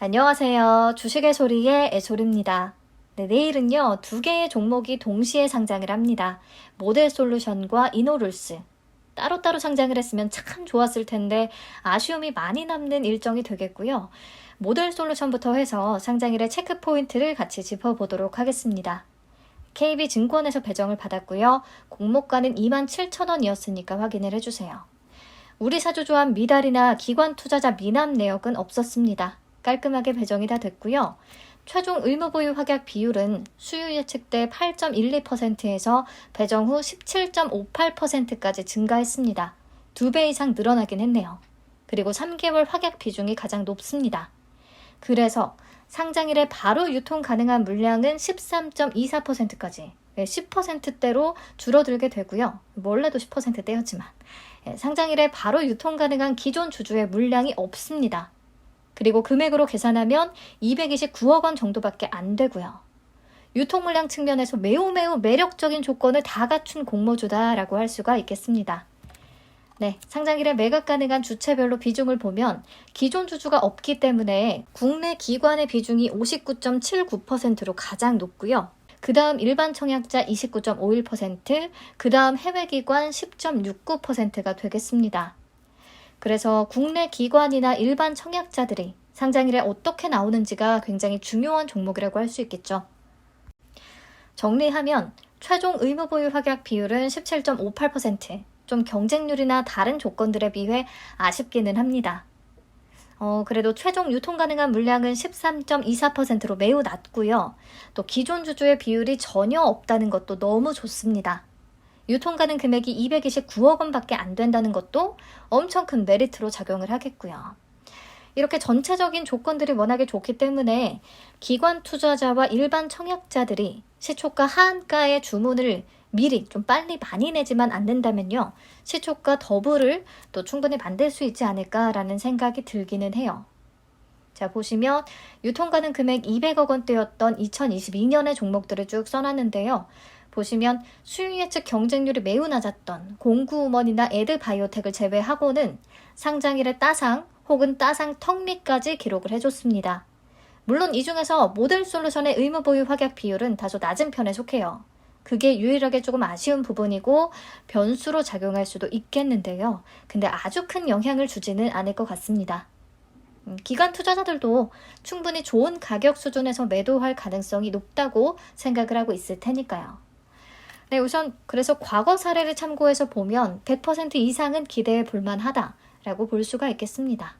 안녕하세요. 주식의 소리의 애솔입니다. 네, 내일은요, 두 개의 종목이 동시에 상장을 합니다. 모델 솔루션과 이노룰스. 따로따로 상장을 했으면 참 좋았을 텐데, 아쉬움이 많이 남는 일정이 되겠고요. 모델 솔루션부터 해서 상장일의 체크 포인트를 같이 짚어보도록 하겠습니다. KB증권에서 배정을 받았고요. 공모가는 27,000원이었으니까 확인을 해주세요. 우리 사주조합 미달이나 기관 투자자 미납 내역은 없었습니다. 깔끔하게 배정이 다 됐고요. 최종 의무 보유 확약 비율은 수요 예측 때 8.12%에서 배정 후 17.58%까지 증가했습니다. 두배 이상 늘어나긴 했네요. 그리고 3개월 확약 비중이 가장 높습니다. 그래서 상장일에 바로 유통 가능한 물량은 13.24%까지 10%대로 줄어들게 되고요. 원래도 10%대였지만 예, 상장일에 바로 유통 가능한 기존 주주의 물량이 없습니다. 그리고 금액으로 계산하면 229억 원 정도밖에 안 되고요. 유통 물량 측면에서 매우 매우 매력적인 조건을 다 갖춘 공모주다라고 할 수가 있겠습니다. 네, 상장일에 매각 가능한 주체별로 비중을 보면 기존 주주가 없기 때문에 국내 기관의 비중이 59.79%로 가장 높고요. 그 다음 일반 청약자 29.51%, 그 다음 해외 기관 10.69%가 되겠습니다. 그래서 국내 기관이나 일반 청약자들이 상장일에 어떻게 나오는지가 굉장히 중요한 종목이라고 할 수 있겠죠. 정리하면 최종 의무 보유 확약 비율은 17.58%, 좀 경쟁률이나 다른 조건들에 비해 아쉽기는 합니다. 어, 그래도 최종 유통 가능한 물량은 13.24%로 매우 낮고요. 또 기존 주주의 비율이 전혀 없다는 것도 너무 좋습니다. 유통 가능 금액이 229억 원밖에 안 된다는 것도 엄청 큰 메리트로 작용을 하겠고요. 이렇게 전체적인 조건들이 워낙에 좋기 때문에 기관 투자자와 일반 청약자들이 시초가 하한가의 주문을 미리 좀 빨리 많이 내지만 않는다면요. 시초가 더블을 또 충분히 만들 수 있지 않을까라는 생각이 들기는 해요. 자, 보시면 유통 가능 금액 200억 원대였던 2022년의 종목들을 쭉 써놨는데요. 보시면 수요 예측 경쟁률이 매우 낮았던 공구우먼이나 에드바이오텍을 제외하고는 상장일의 따상 혹은 따상 턱밑까지 기록을 해줬습니다. 물론 이 중에서 모델 솔루션의 의무 보유 확약 비율은 다소 낮은 편에 속해요. 그게 유일하게 조금 아쉬운 부분이고 변수로 작용할 수도 있겠는데요. 근데 아주 큰 영향을 주지는 않을 것 같습니다. 음, 기관 투자자들도 충분히 좋은 가격 수준에서 매도할 가능성이 높다고 생각을 하고 있을 테니까요. 네, 우선 그래서 과거 사례를 참고해서 보면 100% 이상은 기대해 볼 만하다라고 볼 수가 있겠습니다.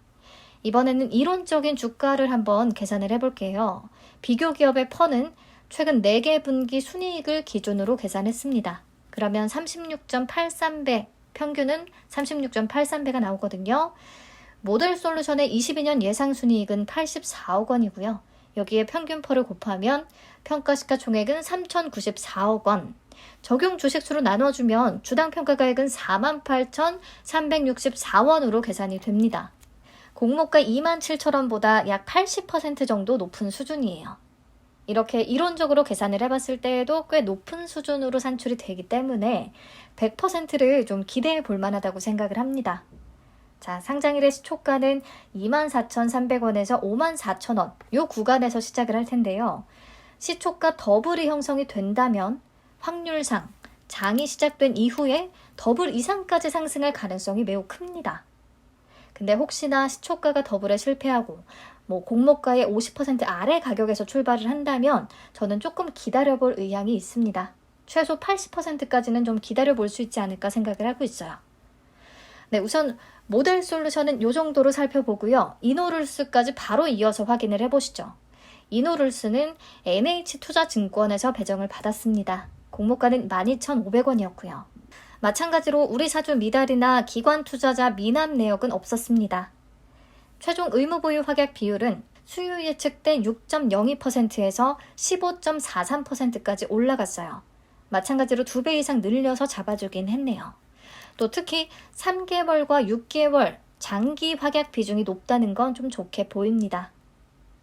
이번에는 이론적인 주가를 한번 계산을 해볼게요. 비교 기업의 퍼는 최근 4개 분기 순이익을 기준으로 계산했습니다. 그러면 36.83배, 평균은 36.83배가 나오거든요. 모델 솔루션의 22년 예상 순이익은 84억 원이고요. 여기에 평균 퍼를 곱하면 평가 시가 총액은 3,094억 원. 적용 주식수로 나눠주면 주당 평가가액은 48,364원으로 계산이 됩니다. 공모가 27,000원보다 약 80% 정도 높은 수준이에요. 이렇게 이론적으로 계산을 해봤을 때에도 꽤 높은 수준으로 산출이 되기 때문에 100%를 좀 기대해 볼 만하다고 생각을 합니다. 자, 상장일의 시초가는 24,300원에서 54,000원, 요 구간에서 시작을 할 텐데요. 시초가 더블이 형성이 된다면 확률상 장이 시작된 이후에 더블 이상까지 상승할 가능성이 매우 큽니다. 근데 혹시나 시초가가 더블에 실패하고 뭐 공모가의 50% 아래 가격에서 출발을 한다면 저는 조금 기다려볼 의향이 있습니다. 최소 80%까지는 좀 기다려볼 수 있지 않을까 생각을 하고 있어요. 네, 우선 모델 솔루션은 이 정도로 살펴보고요. 이노룰스까지 바로 이어서 확인을 해보시죠. 이노룰스는 NH투자증권에서 배정을 받았습니다. 공모가는 12,500원이었고요. 마찬가지로 우리 사주 미달이나 기관 투자자 미납 내역은 없었습니다. 최종 의무 보유 확약 비율은 수요 예측된 6.02%에서 15.43%까지 올라갔어요. 마찬가지로 두 배 이상 늘려서 잡아주긴 했네요. 또 특히 3개월과 6개월 장기 확약 비중이 높다는 건 좀 좋게 보입니다.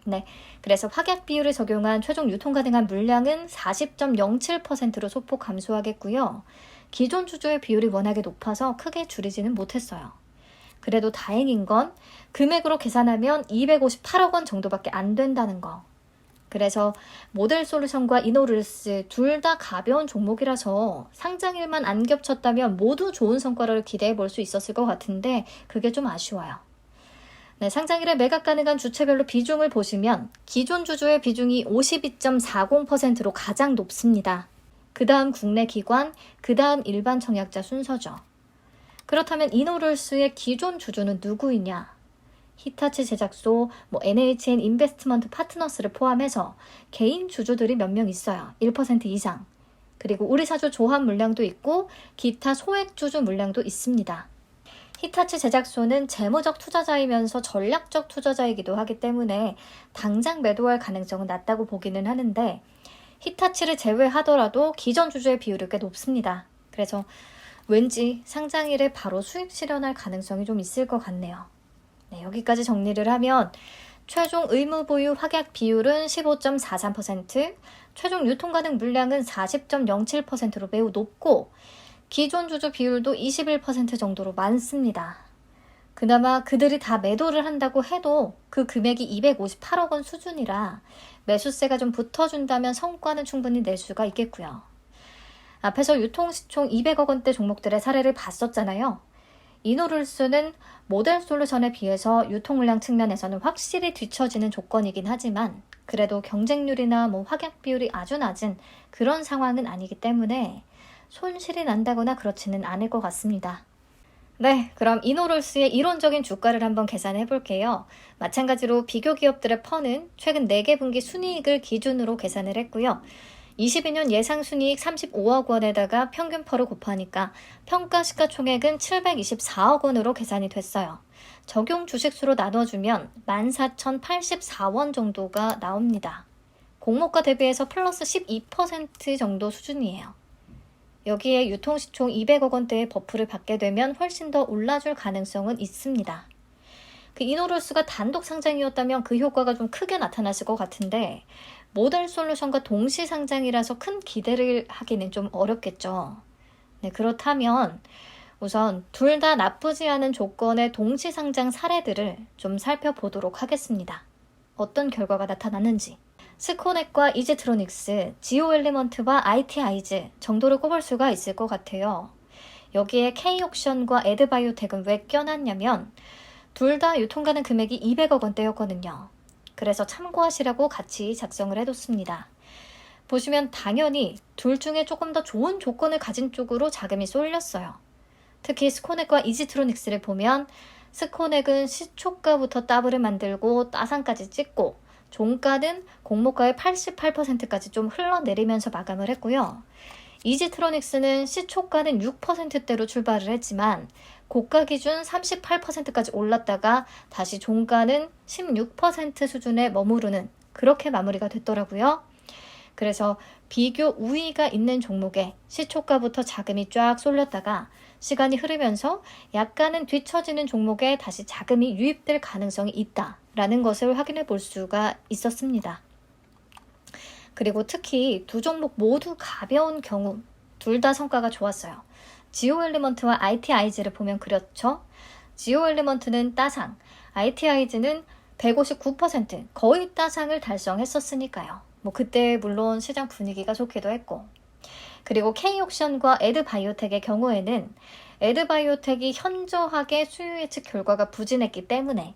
네. 그래서 확약 비율을 적용한 최종 유통 가능한 물량은 40.07%로 소폭 감소하겠고요. 기존 주주의 비율이 워낙에 높아서 크게 줄이지는 못했어요. 그래도 다행인 건 금액으로 계산하면 258억 원 정도밖에 안 된다는 거. 그래서 모델 솔루션과 이노르스 둘 다 가벼운 종목이라서 상장일만 안 겹쳤다면 모두 좋은 성과를 기대해 볼 수 있었을 것 같은데 그게 좀 아쉬워요. 네, 상장일에 매각 가능한 주체별로 비중을 보시면 기존 주주의 비중이 52.40%로 가장 높습니다. 그 다음 국내 기관, 그 다음 일반 청약자 순서죠. 그렇다면 이노룰스의 기존 주주는 누구이냐? 히타치 제작소, 뭐 NHN 인베스트먼트 파트너스를 포함해서 개인 주주들이 몇 명 있어요. 1% 이상. 그리고 우리 사주 조합 물량도 있고 기타 소액 주주 물량도 있습니다. 히타치 제작소는 재무적 투자자이면서 전략적 투자자이기도 하기 때문에 당장 매도할 가능성은 낮다고 보기는 하는데 히타치를 제외하더라도 기존 주주의 비율이 꽤 높습니다. 그래서 왠지 상장일에 바로 수익 실현할 가능성이 좀 있을 것 같네요. 네, 여기까지 정리를 하면 최종 의무 보유 확약 비율은 15.43%, 최종 유통 가능 물량은 40.07%로 매우 높고 기존 주주 비율도 21% 정도로 많습니다. 그나마 그들이 다 매도를 한다고 해도 그 금액이 258억 원 수준이라 매수세가 좀 붙어준다면 성과는 충분히 낼 수가 있겠고요. 앞에서 유통시총 200억 원대 종목들의 사례를 봤었잖아요. 이노룰스는 모델 솔루션에 비해서 유통 물량 측면에서는 확실히 뒤처지는 조건이긴 하지만 그래도 경쟁률이나 뭐 확약 비율이 아주 낮은 그런 상황은 아니기 때문에 손실이 난다거나 그렇지는 않을 것 같습니다. 네, 그럼 이노롤스의 이론적인 주가를 한번 계산해 볼게요. 마찬가지로 비교 기업들의 퍼는 최근 4개 분기 순이익을 기준으로 계산을 했고요. 22년 예상 순이익 35억 원에다가 평균 퍼를 곱하니까 평가 시가총액은 724억 원으로 계산이 됐어요. 적용 주식수로 나눠주면 14,084원 정도가 나옵니다. 공모가 대비해서 플러스 12% 정도 수준이에요. 여기에 유통시총 200억 원대의 버프를 받게 되면 훨씬 더 올라줄 가능성은 있습니다. 그 이노롤스가 단독 상장이었다면 그 효과가 좀 크게 나타났을 것 같은데 모델 솔루션과 동시 상장이라서 큰 기대를 하기는 좀 어렵겠죠. 네, 그렇다면 우선 둘 다 나쁘지 않은 조건의 동시 상장 사례들을 좀 살펴보도록 하겠습니다. 어떤 결과가 나타났는지. 스코넥과 이지트로닉스, 지오엘리먼트와 IT아이즈 정도를 꼽을 수가 있을 것 같아요. 여기에 K옥션과 에드바이오텍은 왜 껴놨냐면 둘 다 유통가능 금액이 200억 원대였거든요. 그래서 참고하시라고 같이 작성을 해뒀습니다. 보시면 당연히 둘 중에 조금 더 좋은 조건을 가진 쪽으로 자금이 쏠렸어요. 특히 스코넥과 이지트로닉스를 보면 스코넥은 시초가부터 더블을 만들고 따상까지 찍고 종가는 공모가의 88%까지 좀 흘러내리면서 마감을 했고요. 이지트로닉스는 시초가는 6%대로 출발을 했지만 고가 기준 38%까지 올랐다가 다시 종가는 16% 수준에 머무르는 그렇게 마무리가 됐더라고요. 그래서 비교 우위가 있는 종목에 시초가부터 자금이 쫙 쏠렸다가 시간이 흐르면서 약간은 뒤처지는 종목에 다시 자금이 유입될 가능성이 있다라는 것을 확인해 볼 수가 있었습니다. 그리고 특히 두 종목 모두 가벼운 경우 둘 다 성과가 좋았어요. 지오 엘리먼트와 IT 아이즈를 보면 그렇죠. 지오 엘리먼트는 따상, IT 아이즈는 159% 거의 따상을 달성했었으니까요. 뭐 그때 물론 시장 분위기가 좋기도 했고 그리고 K옥션과 에드바이오텍의 경우에는 에드바이오텍이 현저하게 수요 예측 결과가 부진했기 때문에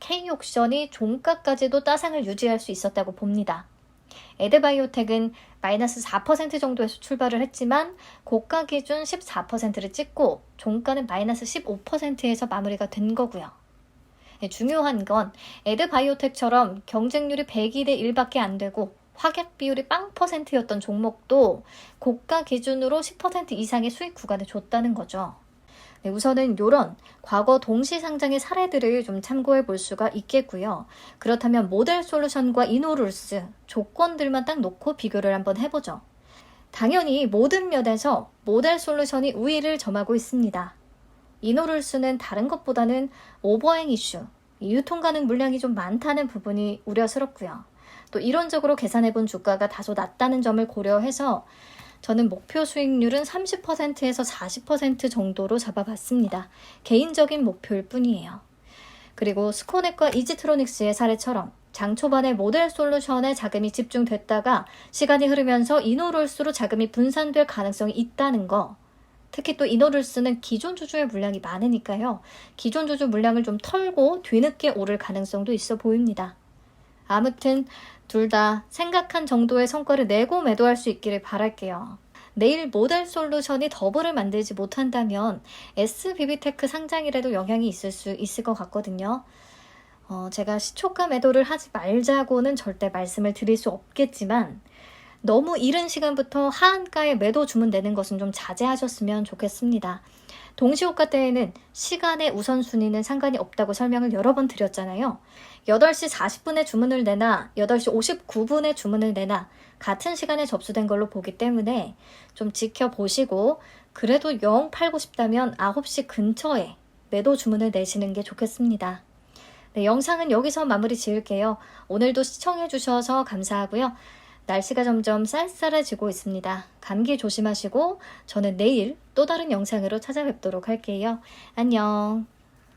K옥션이 종가까지도 따상을 유지할 수 있었다고 봅니다. 에드바이오텍은 마이너스 4% 정도에서 출발을 했지만 고가 기준 14%를 찍고 종가는 마이너스 15%에서 마무리가 된 거고요. 네, 중요한 건 에드바이오텍처럼 경쟁률이 102대 1밖에 안 되고 확약 비율이 빵 퍼센트였던 종목도 고가 기준으로 10% 이상의 수익 구간을 줬다는 거죠. 네, 우선은 이런 과거 동시 상장의 사례들을 좀 참고해 볼 수가 있겠고요. 그렇다면 모델 솔루션과 이노룰스 조건들만 딱 놓고 비교를 한번 해보죠. 당연히 모든 면에서 모델 솔루션이 우위를 점하고 있습니다. 이노룰스는 다른 것보다는 오버행 이슈, 유통 가능 물량이 좀 많다는 부분이 우려스럽고요. 또 이론적으로 계산해 본 주가가 다소 낮다는 점을 고려해서 저는 목표 수익률은 30%에서 40% 정도로 잡아봤습니다. 개인적인 목표일 뿐이에요. 그리고 스코넷과 이지트로닉스의 사례처럼 장 초반에 모델 솔루션에 자금이 집중됐다가 시간이 흐르면서 이노롤스로 자금이 분산될 가능성이 있다는 거. 특히 또 이노롤스는 기존 주주의 물량이 많으니까요. 기존 주주 물량을 좀 털고 뒤늦게 오를 가능성도 있어 보입니다. 아무튼 둘 다 생각한 정도의 성과를 내고 매도할 수 있기를 바랄게요. 내일 모델 솔루션이 더블을 만들지 못한다면 SBB테크 상장이라도 영향이 있을 수 있을 것 같거든요. 어, 제가 시초가 매도를 하지 말자고는 절대 말씀을 드릴 수 없겠지만 너무 이른 시간부터 하한가에 매도 주문 내는 것은 좀 자제하셨으면 좋겠습니다. 동시호가 때에는 시간의 우선순위는 상관이 없다고 설명을 여러 번 드렸잖아요. 8시 40분에 주문을 내나 8시 59분에 주문을 내나 같은 시간에 접수된 걸로 보기 때문에 좀 지켜보시고 그래도 영 팔고 싶다면 9시 근처에 매도 주문을 내시는 게 좋겠습니다. 네, 영상은 여기서 마무리 지을게요. 오늘도 시청해주셔서 감사하고요. 날씨가 점점 쌀쌀해지고 있습니다. 감기 조심하시고 저는 내일 또 다른 영상으로 찾아뵙도록 할게요. 안녕.